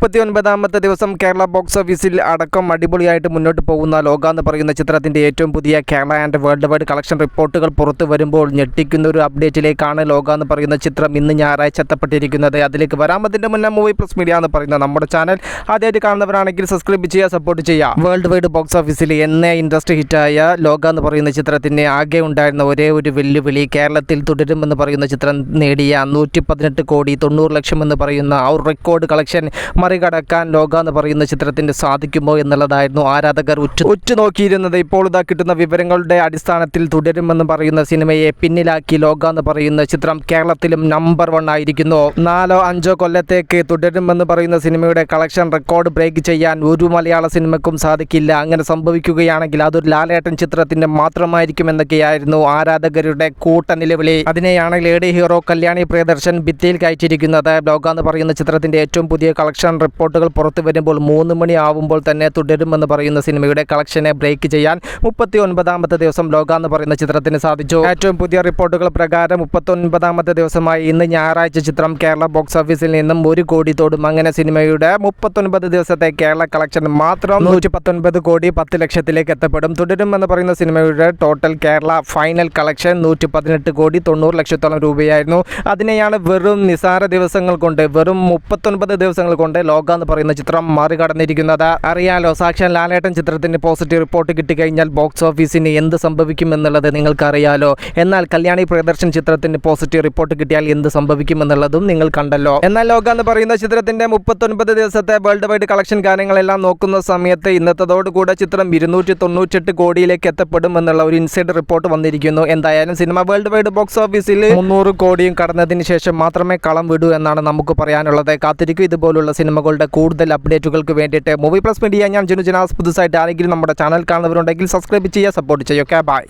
മുപ്പത്തി ഒൻപതാമത്തെ ദിവസം കേരള ബോക്സ് ഓഫീസിൽ അടക്കം അടിപൊളിയായിട്ട് മുന്നോട്ട് പോകുന്ന ലോക എന്ന് പറയുന്ന ചിത്രത്തിന്റെ ഏറ്റവും പുതിയ Kerala and world wide collection റിപ്പോർട്ടുകൾ പുറത്തു വരുമ്പോൾ ഞെട്ടിക്കുന്ന ഒരു അപ്ഡേറ്റിലേക്കാണ് ലോക എന്ന് പറയുന്ന ചിത്രം ഇന്ന് ഞായറാഴ്ച എത്തപ്പെട്ടിരിക്കുന്നത്. അതിലേക്ക് വരാമതിന്റെ മുന്നേ മൂവി പ്ലസ് മീഡിയ എന്ന് പറയുന്ന നമ്മുടെ ചാനൽ. ആദ്യമായിട്ട് കാണുന്നവരാണെങ്കിൽ സബ്സ്ക്രൈബ് ചെയ്യുക സപ്പോർട്ട് ചെയ്യുക. വേൾഡ് വൈഡ് ബോക്സ് ഓഫീസിൽ എന്നെ ഇൻട്രസ്റ്റ് ഹിറ്റായ ലോക എന്ന് പറയുന്ന ചിത്രത്തിന് ആകെ ഉണ്ടായിരുന്ന ഒരേ ഒരു വെല്ലുവിളി കേരളത്തിൽ തുടരുമെന്ന് പറയുന്ന ചിത്രം നേടിയ നൂറ്റി കോടി തൊണ്ണൂറ് ലക്ഷം എന്ന് പറയുന്ന ആ റെക്കോർഡ് കളക്ഷൻ മറികടക്കാൻ ലോക എന്ന് പറയുന്ന ചിത്രത്തിന് സാധിക്കുമോ എന്നുള്ളതായിരുന്നു ആരാധകർ ഉറ്റു ഉറ്റുനോക്കിയിരുന്നത്. ഇപ്പോൾ ഇതാ കിട്ടുന്ന വിവരങ്ങളുടെ അടിസ്ഥാനത്തിൽ തുടരുമെന്ന് പറയുന്ന സിനിമയെ പിന്നിലാക്കി ലോക എന്ന് പറയുന്ന ചിത്രം കേരളത്തിലും നമ്പർ വൺ ആയിരിക്കുന്നു. നാലോ അഞ്ചോ കൊല്ലത്തേക്ക് തുടരുമെന്ന് പറയുന്ന സിനിമയുടെ കളക്ഷൻ റെക്കോർഡ് ബ്രേക്ക് ചെയ്യാൻ ഒരു മലയാള സിനിമക്കും സാധിക്കില്ല. അങ്ങനെ സംഭവിക്കുകയാണെങ്കിൽ അതൊരു ലാലേട്ടൻ ചിത്രത്തിന്റെ മാത്രമായിരിക്കും എന്നൊക്കെയായിരുന്നു ആരാധകരുടെ കൂട്ട നിലവിളി. അതിനെയാണ് ലേഡി ഹീറോ കല്യാണി പ്രിയദർശൻ ഭിത്തിയിൽ കയറ്റിയിരിക്കുന്നത്. ലോക എന്ന് പറയുന്ന ചിത്രത്തിന്റെ ഏറ്റവും പുതിയ കളക്ഷൻ റിപ്പോർട്ടുകൾ പുറത്തു വരുമ്പോൾ മൂന്ന് മണിയാവുമ്പോൾ തന്നെ തുടരുമെന്ന് പറയുന്ന സിനിമയുടെ കളക്ഷനെ ബ്രേക്ക് ചെയ്യാൻ മുപ്പത്തി ഒൻപതാമത്തെ ദിവസം ലോക എന്ന് പറയുന്ന ചിത്രത്തിന് സാധിച്ചു. ഏറ്റവും പുതിയ റിപ്പോർട്ടുകൾ പ്രകാരം മുപ്പത്തി ഒൻപതാമത്തെ ദിവസമായി ഇന്ന് ഞായറാഴ്ച ചിത്രം കേരള ബോക്സ് ഓഫീസിൽ നിന്നും ഒരു കോടി തോടും. അങ്ങനെ സിനിമയുടെ മുപ്പത്തൊൻപത് ദിവസത്തെ കേരള കളക്ഷൻ മാത്രം നൂറ്റി പത്തൊൻപത് കോടി പത്ത് ലക്ഷത്തിലേക്ക് എത്തപ്പെടും. തുടരും എന്ന് പറയുന്ന സിനിമയുടെ ടോട്ടൽ കേരള ഫൈനൽ കളക്ഷൻ നൂറ്റി പതിനെട്ട് കോടി തൊണ്ണൂറ് ലക്ഷത്തോളം രൂപയായിരുന്നു. അതിനെയാണ് വെറും നിസാര ദിവസങ്ങൾ കൊണ്ട് വെറും മുപ്പത്തൊൻപത് ദിവസങ്ങൾ കൊണ്ട് ലോക എന്ന് പറയുന്ന ചിത്രം മറികടന്നിരിക്കുന്നത്. അറിയാലോ സാക്ഷൻ ലാലേട്ടൻ ചിത്രത്തിന് പോസിറ്റീവ് റിപ്പോർട്ട് കിട്ടിക്കഴിഞ്ഞാൽ ബോക്സ് ഓഫീസിന് എന്ത് സംഭവിക്കും എന്നുള്ളത് നിങ്ങൾക്കറിയാലോ. എന്നാൽ കല്യാണി പ്രിയദർശൻ ചിത്രത്തിന് പോസിറ്റീവ് റിപ്പോർട്ട് കിട്ടിയാൽ എന്ത് സംഭവിക്കും എന്നുള്ളതും നിങ്ങൾ കണ്ടല്ലോ. എന്നാൽ ലോക എന്ന് പറയുന്ന ചിത്രത്തിന്റെ മുപ്പത്തൊൻപത് ദിവസത്തെ വേൾഡ് വൈഡ് കളക്ഷൻ കാര്യങ്ങളെല്ലാം നോക്കുന്ന സമയത്ത് ഇന്നത്തതോടുകൂടെ ചിത്രം ഇരുന്നൂറ്റി തൊണ്ണൂറ്റെട്ട് കോടിയിലേക്ക് എത്തപ്പെടും എന്നുള്ള ഒരു ഇൻസൈഡ് റിപ്പോർട്ട് വന്നിരിക്കുന്നു. എന്തായാലും സിനിമ വേൾഡ് വൈഡ് ബോക്സ് ഓഫീസിൽ മുന്നൂറ് കോടിയും കടന്നതിന് ശേഷം മാത്രമേ കളം വിടൂ എന്നാണ് നമുക്ക് പറയാനുള്ളത്. കാത്തിരിക്കും ഇതുപോലുള്ള സിനിമകളുടെ കൂടുതൽ അപ്ഡേറ്റുകൾക്ക് വേണ്ടിയിട്ട് മൂവി പ്ലസ് മീഡിയ ഞാൻ ജനു ജനാസ്. പുതുസായിട്ട് ആരെങ്കിലും നമ്മുടെ ചാനൽ കാണുന്നവരുണ്ടെങ്കിൽ സബ്സ്ക്രൈബ് ചെയ്യുക സപ്പോർട്ട് ചെയ്യുക. ബൈ